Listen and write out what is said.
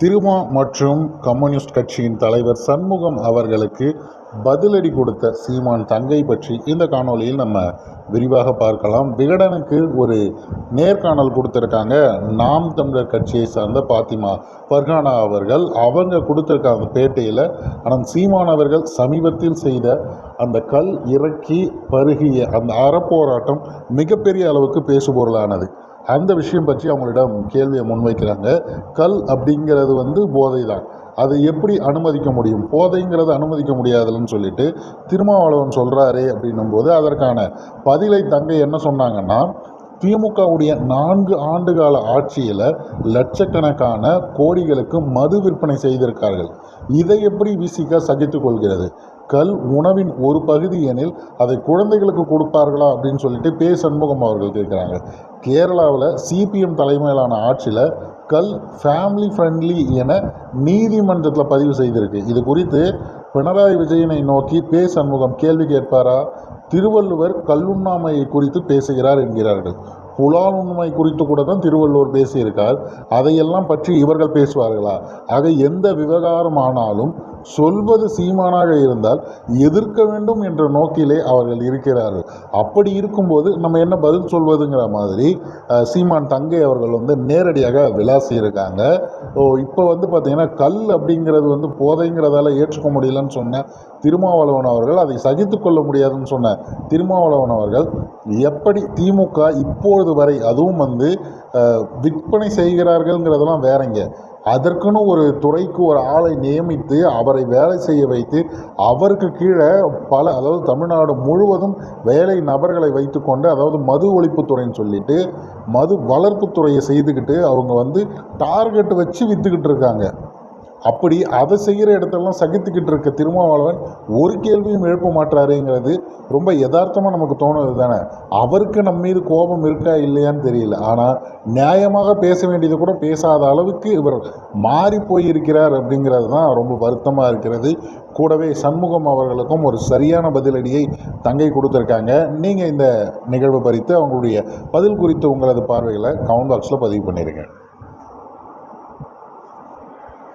திருமா மற்றும் கம்யூனிஸ்ட் கட்சியின் தலைவர் சண்முகம் அவர்களுக்கு பதிலடி கொடுத்த சீமான் தங்கை பற்றி இந்த காணொளியில் நம்ம விரிவாக பார்க்கலாம். விகடனுக்கு ஒரு நேர்காணல் கொடுத்துருக்காங்க. நாம் தமிழர் கட்சியை சார்ந்த பாத்திமா ஃபர்ஹானா அவர்கள். அவங்க கொடுத்துருக்காங்க பேட்டையில் ஆனால் சீமான் அவர்கள் சமீபத்தில் செய்த அந்த கல் இறக்கி பருகிய அந்த அறப்போராட்டம் மிகப்பெரிய அளவுக்கு பேசுபொருளானது. அந்த விஷயம் பற்றி அவங்களிடம் கேள்வியை முன்வைக்கிறாங்க. கல் அப்படிங்கிறது வந்து போதை தான் அதை எப்படி அனுமதிக்க முடியும்? போதைங்கிறத அனுமதிக்க முடியாதுன்னு சொல்லிட்டு திருமாவளவன் சொல்கிறாரே அப்படின்னும் போது அதற்கான பதிலை தங்கை என்ன சொன்னாங்கன்னா திமுகவுடைய நான்கு ஆண்டுகால ஆட்சியில் லட்சக்கணக்கான கோடிகளுக்கு மது விற்பனை செய்திருக்கார்கள். இதை எப்படி விசிக சகித்து கொள்கிறது? கல் உணவின் ஒரு பகுதி எனில் அதை குழந்தைகளுக்கு கொடுப்பார்களா அப்படின்னு சொல்லிட்டு பே சண்முகம் அவர்கள் கேட்குறாங்க. கேரளாவில் சிபிஎம் தலைமையிலான ஆட்சியில் கல் ஃபேமிலி ஃப்ரெண்ட்லி என நீதிமன்றத்தில் பதிவு செய்திருக்கு. இது குறித்து பினராயி விஜயனை நோக்கி பே சண்முகம் கேள்வி கேட்பாரா? திருவள்ளுவர் கல்லுண்ணாமையை குறித்து பேசுகிறார் என்கிறார்கள். புலால் உண்மை குறித்து கூட தான் திருவள்ளுவர் பேசியிருக்கார். அதையெல்லாம் பற்றி இவர்கள் பேசுவார்களா? ஆக எந்த விவகாரம் ஆனாலும் சொல்வது சீமானாக இருந்தால் எதிர்க்க வேண்டும் என்ற நோக்கிலே அவர்கள் இருக்கிறார்கள். அப்படி இருக்கும்போது நம்ம என்ன பதில் சொல்வதுங்கிற மாதிரி சீமான் தங்கை அவர்கள் வந்து நேரடியாக விளாசி இருக்காங்க ஓ இப்போ வந்து பார்த்திங்கன்னா கல் அப்படிங்கிறது வந்து போதைங்கிறதால ஏற்றுக்க முடியலன்னு சொன்ன திருமாவளவன் அவர்கள் அதை சகித்து கொள்ள முடியாதுன்னு சொன்ன திருமாவளவன் அவர்கள் எப்படி திமுக இப்பொழுது வரை அதுவும் வந்து விற்பனை செய்கிறார்கள்ங்கிறதெல்லாம் வேறங்க. அதற்குன்னு ஒரு துறைக்கு ஒரு ஆளை நியமித்து அவரை வேலை செய்ய வைத்து அவருக்கு கீழே பல அதாவது தமிழ்நாடு முழுவதும் வேலை நபர்களை வைத்துக்கொண்டு அதாவது மது ஒழிப்புத்துறைன்னு சொல்லிட்டு மது வளர்ப்புத்துறையை செய்துக்கிட்டு அவங்க வந்து டார்கெட் வச்சு விற்றுக்கிட்டு இருக்காங்க. அப்படி அதை செய்கிற இடத்தெல்லாம் சகித்துக்கிட்டு இருக்க திருமாவளவன் ஒரு கேள்வியும் எழுப்ப மாட்டாருங்கிறது ரொம்ப யதார்த்தமாக நமக்கு தோணுது தானே? அவருக்கு நம்ம மீது கோபம் இருக்கா இல்லையான்னு தெரியல. ஆனால் நியாயமாக பேச வேண்டியது கூட பேசாத அளவுக்கு இவர் மாறி போயிருக்கிறார் அப்படிங்கிறது தான் ரொம்ப வருத்தமாக இருக்கிறது. கூடவே சண்முகம் அவர்களுக்கும் ஒரு சரியான பதிலடியை தங்கை கொடுத்துருக்காங்க. நீங்கள் இந்த நிகழ்வு பறித்து அவங்களுடைய பதில் குறித்து உங்களது பார்வைகளை கவுண்ட் பாக்ஸில் பதிவு பண்ணிடுங்க